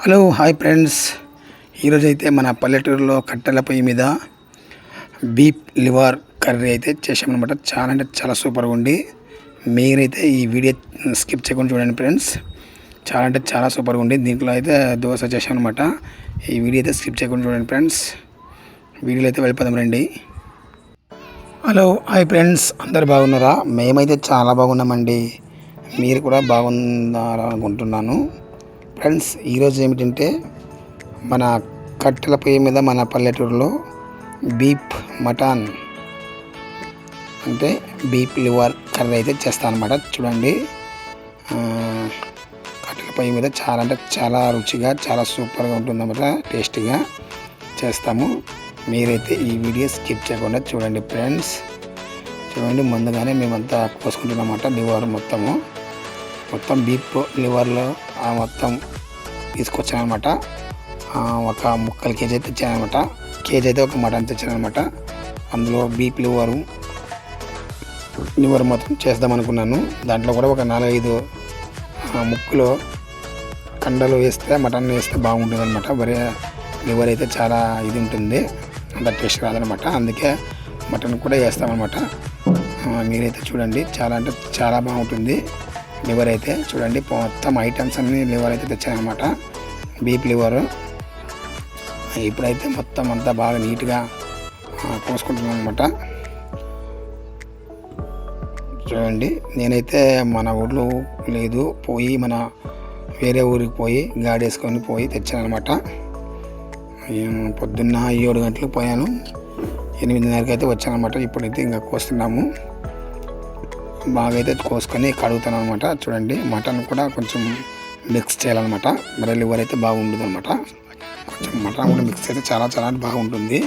Hello hi friends. ఈరోజు అయితే మన పల్లెటూరులో కట్టెల పొయ్యి మీద బీప్ లివర్ కర్రీ అయితే చేసామన్నమాట చాలా అంటే చాలా సూపర్గా ఉండి మీరైతే ఈ వీడియో స్కిప్ చేయకుండా చూడండి ఫ్రెండ్స్. చాలా అంటే చాలా సూపర్గా ఉంది. దీంట్లో అయితే దోశ చేసామన్నమాట ఈ వీడియో అయితే స్కిప్ చేయకుండా చూడండి ఫ్రెండ్స్. వీడియోలో అయితే వెళ్ళిపోదాం రండి. Hello hi friends. అందరు బాగున్నారా? మేమైతే చాలా బాగున్నామండి. మీరు కూడా బాగున్నారా అనుకుంటున్నాను. ఫ్రెండ్స్ ఈరోజు ఏమిటంటే మన కట్టెల పొయ్యి మీద మన పల్లెటూరులో బీప్ మటన్ అంటే బీప్ లివర్ కర్రీ అయితే చేస్తాను అనమాట చూడండి కట్టెల పొయ్యి మీద చాలా అంటే చాలా రుచిగా చాలా సూపర్గా ఉంటుందన్నమాట టేస్టీగా చేస్తాము. మీరైతే ఈ వీడియో స్కిప్ చేయకుండా చూడండి ఫ్రెండ్స్. చూడండి ముందుగానే మేమంతా కోసుకుంటున్నమాట లివర్ మొత్తము. మొత్తం బీప్ లివర్లో మొత్తం తీసుకొచ్చానమాట ఒక ముక్కలు కేజీ అయితే తెచ్చానమాట కేజీ అయితే ఒక మటన్ తెచ్చానమాట అందులో బీప్ లివరు లివర్ మొత్తం చేద్దాం అనుకున్నాను. దాంట్లో కూడా ఒక నాలుగైదు ముక్కులో కండలు వేస్తే మటన్ వేస్తే బాగుంటుంది అనమాట వరే లివర్ అయితే చాలా ఇది ఉంటుంది. అంత టేస్ట్ రాదనమాట అందుకే మటన్ కూడా వేస్తామన్నమాట. మీరైతే చూడండి. చాలా అంటే చాలా బాగుంటుంది. లివర్ అయితే చూడండి మొత్తం ఐటమ్స్ అన్ని లివర్ అయితే తెచ్చానమాట బీప్ లివర్. ఇప్పుడైతే మొత్తం అంతా బాగా నీట్గా కోసుకుంటున్నాను అనమాట చూడండి నేనైతే మన ఊర్లో లేదు పోయి మన వేరే ఊరికి పోయి గాడి వేసుకొని పోయి తెచ్చానమాట పొద్దున్న ఏడు గంటలకు పోయాను ఎనిమిదిన్నరకి అయితే వచ్చానమాట ఇప్పుడైతే ఇంకా కోస్తున్నాము. బాగా అయితే కోసుకొని కడుగుతాను అనమాట చూడండి మటన్ కూడా కొంచెం మిక్స్ చేయాలన్నమాట. మరి లివర్ అయితే బాగుంటుంది అనమాట కొంచెం మటన్ కూడా మిక్స్ అయితే చాలా చాలా బాగుంటుంది.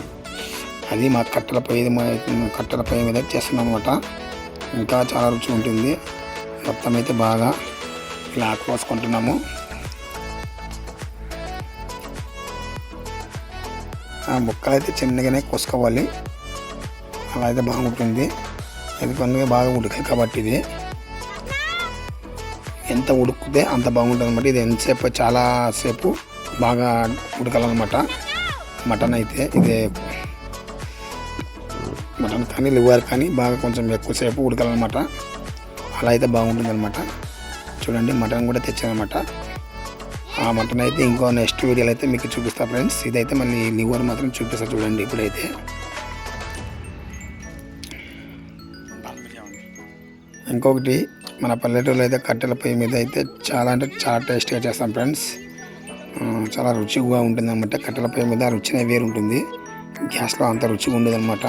అది మా కట్టెల పొయ్యి కట్టెల పొయ్యి మీద చేస్తున్నాం అనమాట ఇంకా చాలా రుచి ఉంటుంది. మొత్తం అయితే బాగా ఇలా కోసుకుంటున్నాము. ఆ ముక్కలు అయితే చిన్నగానే కోసుకోవాలి. అలా అయితే బాగుంటుంది. ఇది కొద్దిగా బాగా ఉడకాలి కాబట్టి ఇది. ఎంత ఉడికితే అంత బాగుంటుంది అనమాట ఇది ఎంతసేపు చాలా సేపు బాగా ఉడకాలన్నమాట. మటన్ అయితే ఇది మటన్ కానీ లివర్ కానీ బాగా కొంచెం ఎక్కువసేపు ఉడకాలన్నమాట. అలా అయితే బాగుంటుంది అనమాట చూడండి మటన్ కూడా తెచ్చానమాట ఆ మటన్ అయితే ఇంకో నెక్స్ట్ వీడియోలో అయితే మీకు చూపిస్తా ఫ్రెండ్స్. ఇదైతే మళ్ళీ లివర్ మాత్రం చూపిస్తా చూడండి ఇప్పుడైతే. ఇంకొకటి మన పల్లెటూరులో అయితే కట్టెల పొయ్యి మీద అయితే చాలా అంటే చాలా టేస్టీగా చేస్తాం ఫ్రెండ్స్. చాలా రుచిగా ఉంటుంది అనమాట కట్టెల పొయ్యి మీద రుచినే వేరు ఉంటుంది గ్యాస్లో అంత రుచిగా ఉండదు అనమాట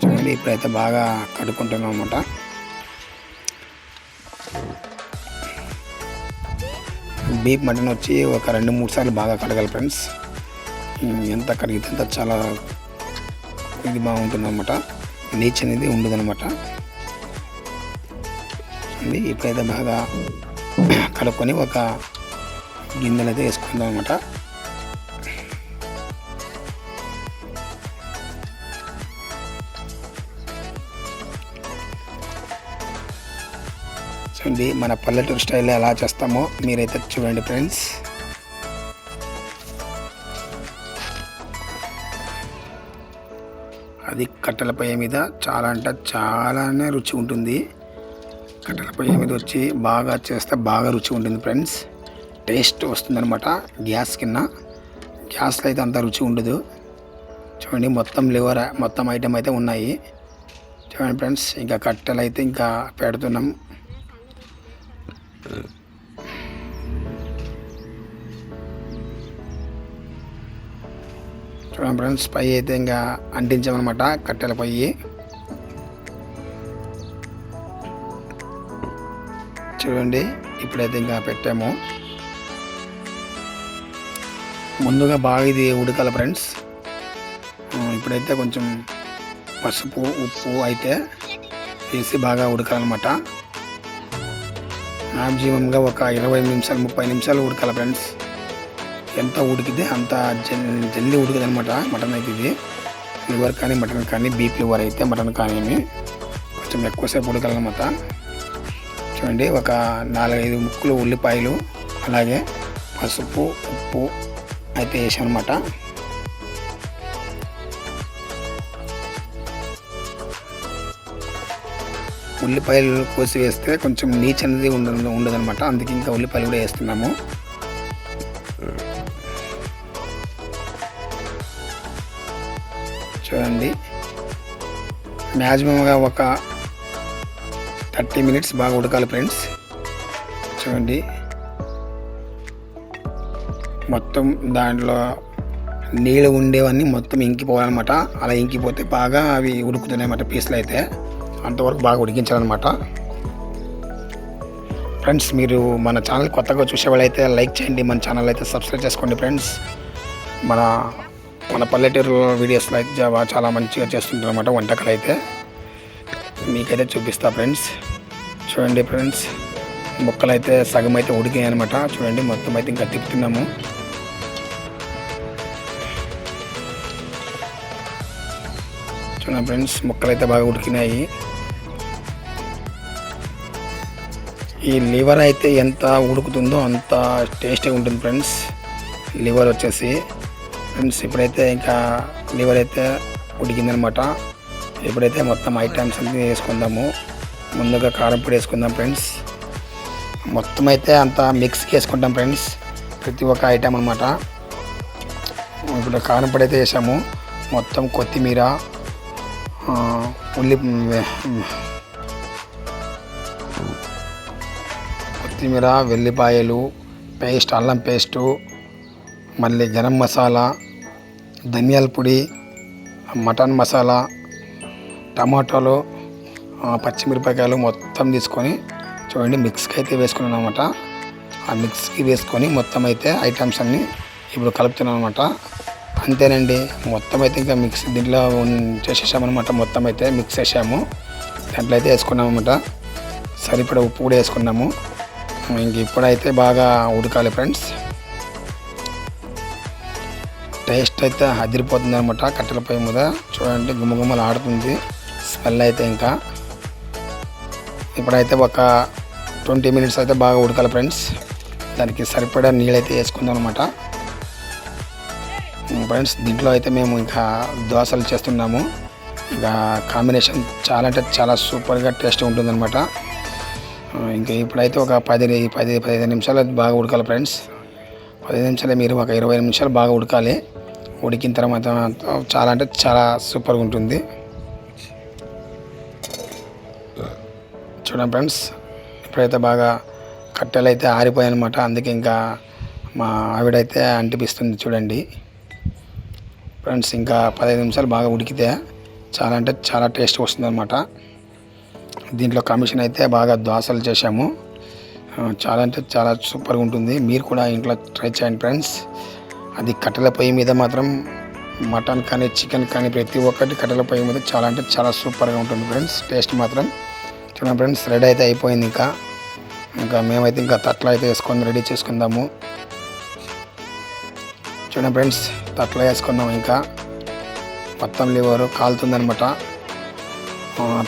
చూడండి ఇప్పుడైతే బాగా కడుక్కుంటున్నాం అనమాట బీఫ్ మటన్ వచ్చి ఒక రెండు మూడు సార్లు బాగా కడగాలి ఫ్రెండ్స్. ఎంత కడిగితే అంత చాలా ఇది బాగుంటుంది అనమాట నీచ్ అనేది ఉండదు అనమాట ఉంది. ఇప్పుడైతే బాగా కడుక్కొని ఒక గిన్నెలు అయితే వేసుకుందాం అనమాట చూడండి మన పల్లెటూరు స్టైల్లో ఎలా చేస్తామో మీరైతే చూడండి ఫ్రెండ్స్. అది కట్టెల పొయ్యి మీద చాలా అంటే చాలానే రుచి ఉంటుంది. కట్టెల పొయ్యి మీద వచ్చి బాగా చేస్తే బాగా రుచి ఉంటుంది ఫ్రెండ్స్. టేస్ట్ వస్తుందనమాట గ్యాస్ కింద. గ్యాస్లో అయితే అంత రుచి ఉండదు. చూడండి మొత్తం లివర్ మొత్తం ఐటెం అయితే ఉన్నాయి. చూడండి ఫ్రెండ్స్ ఇంకా కట్టెలు అయితే ఇంకా పెడుతున్నాం. చూడండి ఫ్రెండ్స్ పై అయితే ఇంకా అంటించామన్నమాట కట్టెల పొయ్యి చూడండి ఇప్పుడైతే ఇంకా పెట్టాము. ముందుగా బాగా ఇది ఉడకాలి ఫ్రెండ్స్. ఇప్పుడైతే కొంచెం పసుపు ఉప్పు అయితే వేసి బాగా ఉడకాలన్నమాట. మ్యాక్సిమంగా ఒక ఇరవై నిమిషాలు ముప్పై నిమిషాలు ఉడకాలి ఫ్రెండ్స్. ఎంత ఉడికితే అంత జల్ జల్దీ ఉడకదు అనమాట మటన్ అయితే ఇది. లివర్ కానీ మటన్ కానీ బీప్ లివర్ అయితే మటన్ కానీ కొంచెం ఎక్కువసేపు ఉడకాలన్నమాట. చూడండి ఒక నాలుగైదు ముక్కలు ఉల్లిపాయలు అలాగే పసుపు ఉప్పు అయితే వేసాను అనమాట ఉల్లిపాయలు కోసి వేస్తే కొంచెం నీచ్ అనేది ఉండదు ఉండదనమాట అందుకే ఇంకా ఉల్లిపాయలు కూడా వేస్తున్నాము. చూడండి. మ్యాక్సిమంగా ఒక థర్టీ మినిట్స్ బాగా ఉడకాలి ఫ్రెండ్స్. చూడండి. మొత్తం దాంట్లో నీళ్ళు ఉండేవన్నీ మొత్తం ఇంకిపోవాలన్నమాట. అలా ఇంకిపోతే బాగా అవి ఉడుకుతున్నాయన్నమాట పీసులు అయితే. అంతవరకు బాగా ఉడికించాలన్నమాట. ఫ్రెండ్స్ మీరు మన ఛానల్ కొత్తగా చూసేవాళ్ళైతే లైక్ చేయండి. మన ఛానల్ అయితే సబ్స్క్రైబ్ చేసుకోండి ఫ్రెండ్స్. మన మన పల్లెటూరు వీడియోస్లో అయితే చాలా మంచిగా చేస్తుంటారు అనమాట వంటకాలు అయితే. మీకైతే చూపిస్తా ఫ్రెండ్స్. చూడండి ఫ్రెండ్స్. ముక్కలు అయితే సగం అయితే ఉడికాయి అనమాట చూడండి మొత్తం అయితే ఇంకా తిప్పుతున్నాము. చూడండి ఫ్రెండ్స్ ముక్కలు అయితే బాగా ఉడికినాయి. ఈ లివర్ అయితే ఎంత ఉడుకుతుందో అంత టేస్టీగా ఉంటుంది ఫ్రెండ్స్. లివర్ వచ్చేసి. ఫ్రెండ్స్ ఇప్పుడైతే ఇంకా లివర్ అయితే ఉడికిందనమాట ఇప్పుడైతే మొత్తం ఐటమ్స్ అన్ని వేసుకుందాము ముందుగా కారం పొడి వేసుకుందాం ఫ్రెండ్స్ మొత్తం అయితే అంత మిక్స్కి వేసుకుంటాం ఫ్రెండ్స్ ప్రతి ఒక్క ఐటమ్ అనమాట ఇప్పుడు కారం పొడి అయితే వేసాము. మొత్తం కొత్తిమీర ఉల్లి కొత్తిమీర వెల్లిపాయలు పేస్ట్ అల్లం పేస్టు మళ్ళీ గరం మసాలా ధనియాల పొడి మటన్ మసాలా టమాటాలు పచ్చిమిరపకాయలు మొత్తం తీసుకొని చూడండి మిక్స్కి అయితే వేసుకున్నాను అనమాట ఆ మిక్స్కి వేసుకొని మొత్తం అయితే ఐటమ్స్ అన్నీ ఇప్పుడు కలుపుతున్నాను అనమాట అంతేనండి మొత్తం అయితే ఇంకా మిక్స్ దీంట్లో చేసేసామన్నమాట. మొత్తం అయితే మిక్స్ చేసాము. దాంట్లో అయితే వేసుకున్నామన్నమాట. సరిపడ ఉప్పు కూడా వేసుకున్నాము. ఇంక ఇప్పుడైతే బాగా ఉడకాలి ఫ్రెండ్స్. టేస్ట్ అయితే అదిరిపోతుంది అనమాట కట్టెల పొయ్యి మీద. చూడండి గుమ్మగుమ్మలు ఆడుతుంది స్మెల్ అయితే ఇంకా. ఇప్పుడైతే ఒక ట్వంటీ మినిట్స్ అయితే బాగా ఉడకాలి ఫ్రెండ్స్. దానికి సరిపడా నీళ్ళైతే వేసుకుందాం అనమాట ఫ్రెండ్స్ దీంట్లో అయితే మేము ఇంకా దోశలు చేస్తున్నాము. ఇంకా కాంబినేషన్ చాలా అంటే చాలా సూపర్గా టేస్ట్ ఉంటుందన్నమాట. ఇంకా ఇప్పుడైతే ఒక పది పది పదిహేను నిమిషాలు బాగా ఉడకాలి ఫ్రెండ్స్. పదిహేను నిమిషాలు మీరు ఒక ఇరవై నిమిషాలు బాగా ఉడకాలి. ఉడికిన తర్వాత చాలా అంటే చాలా సూపర్గా ఉంటుంది. చూడండి ఫ్రెండ్స్. ఇప్పుడైతే బాగా కట్టెలు అయితే ఆరిపోయాయి అనమాట అందుకే ఇంకా మా ఆవిడైతే అంటిపిస్తుంది చూడండి. ఫ్రెండ్స్ ఇంకా పదహైదు నిమిషాలు బాగా ఉడికితే చాలా అంటే చాలా టేస్ట్ వస్తుంది అనమాట దీంట్లో కమిషన్ అయితే బాగా దోశలు చేశాము. చాలా అంటే చాలా సూపర్గా ఉంటుంది. మీరు కూడా ఇంట్లో ట్రై చేయండి ఫ్రెండ్స్. అది కట్టెల పొయ్యి మీద మాత్రం మటన్ కానీ చికెన్ కానీ ప్రతి ఒక్కటి కట్టెల పొయ్యి మీద చాలా అంటే చాలా సూపర్గా ఉంటుంది ఫ్రెండ్స్. టేస్ట్ మాత్రం చూడండి ఫ్రెండ్స్ రెడీ అయితే అయిపోయింది ఇంకా. ఇంకా మేమైతే ఇంకా తట్ల అయితే వేసుకొని రెడీ చేసుకుందాము. చూడండి ఫ్రెండ్స్ తట్ల వేసుకున్నాం ఇంకా. మొత్తం లివర్ కాలుతుందనమాట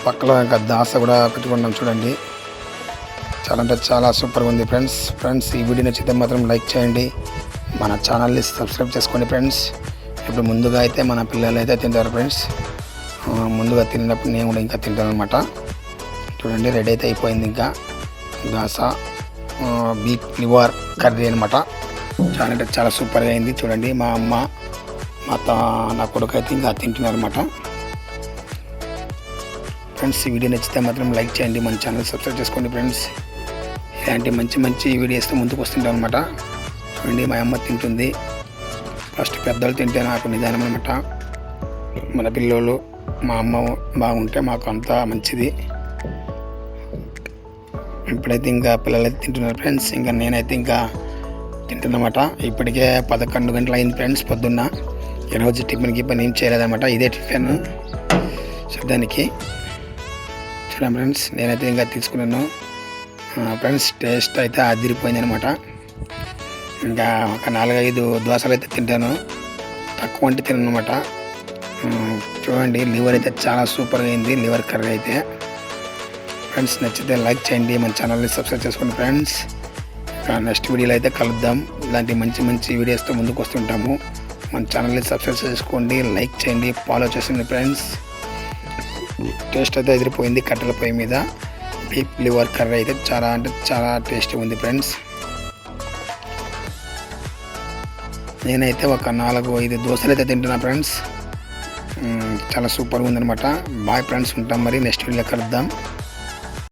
పక్కలో ఇంకా దాస కూడా పెట్టుకున్నాం చూడండి. చాలా అంటే చాలా సూపర్గా ఉంది ఫ్రెండ్స్. ఫ్రెండ్స్ ఈ వీడియో నచ్చితే మాత్రం లైక్ చేయండి. మన ఛానల్ని సబ్స్క్రైబ్ చేసుకోండి ఫ్రెండ్స్. ఇప్పుడు ముందుగా అయితే మన పిల్లలు అయితే తింటారు ఫ్రెండ్స్. ముందుగా తిన్నప్పుడు నేను కూడా ఇంకా తింటాను అనమాట చూడండి రెడీ అయితే అయిపోయింది ఇంకా. దాస బీఫ్ లివర్ కర్రీ అనమాట చాలా అంటే చాలా సూపర్గా అయింది చూడండి మా అమ్మ మా తా నా కొడుకు అయితే ఇంకా తింటున్నారు అనమాట ఫ్రెండ్స్ ఈ వీడియో నచ్చితే మాత్రం లైక్ చేయండి మన ఛానల్ సబ్స్క్రైబ్ చేసుకోండి ఫ్రెండ్స్. ఇలాంటి మంచి మంచి వీడియోస్తో ముందుకు వస్తుంటాం అనమాట చూడండి మా అమ్మ తింటుంది. ఫస్ట్ పెద్దలు తింటే నాకు నిదానం అనమాట మన పిల్లోళ్ళు మా అమ్మ బాగుంటే మాకు అంతా మంచిది. ఇప్పుడైతే ఇంకా పిల్లలు అయితే తింటున్నారు ఫ్రెండ్స్. ఇంకా నేనైతే ఇంకా తింటున్నమాట. ఇప్పటికే పదకొండు గంటలు అయింది ఫ్రెండ్స్ పొద్దున్న. ఈరోజు టిఫిన్ గిఫిన్ ఏం చేయలేదన్నమాట. ఇదే టిఫిన్ చూడడానికి చూడండి ఫ్రెండ్స్ నేనైతే ఇంకా తీసుకున్నాను. ఫ్రెండ్స్ టేస్ట్ అయితే అదిరిపోయింది అనమాట ఇంకా ఒక నాలుగైదు దోశలు అయితే తింటాను. తక్కువ అంటే తినను చూడండి లివర్ అయితే చాలా సూపర్గా అయింది. లివర్ కర్రీ అయితే. ఫ్రెండ్స్ నచ్చితే లైక్ చేయండి మన ఛానల్ని సబ్స్క్రైబ్ చేసుకోండి ఫ్రెండ్స్. నెక్స్ట్ వీడియోలో అయితే కలుద్దాం. ఇలాంటి మంచి మంచి వీడియోస్తో ముందుకు వస్తుంటాము. మన ఛానల్ని సబ్స్క్రైబ్ చేసుకోండి లైక్ చేయండి ఫాలో చేసింది ఫ్రెండ్స్. టేస్ట్ అయితే ఎదిరిపోయింది కట్టెల పొయ్యి మీద. బీప్ లివర్ కర్రీ అయితే చాలా అంటే చాలా టేస్టీ ఉంది ఫ్రెండ్స్. నేనైతే ఒక నాలుగు ఐదు దోశలు అయితే తింటున్నా ఫ్రెండ్స్. చాలా సూపర్గా ఉందన్నమాట. బాయ్ ఫ్రెండ్స్ ఉంటాం మరి. నెక్స్ట్ వీడియో కలుద్దాం.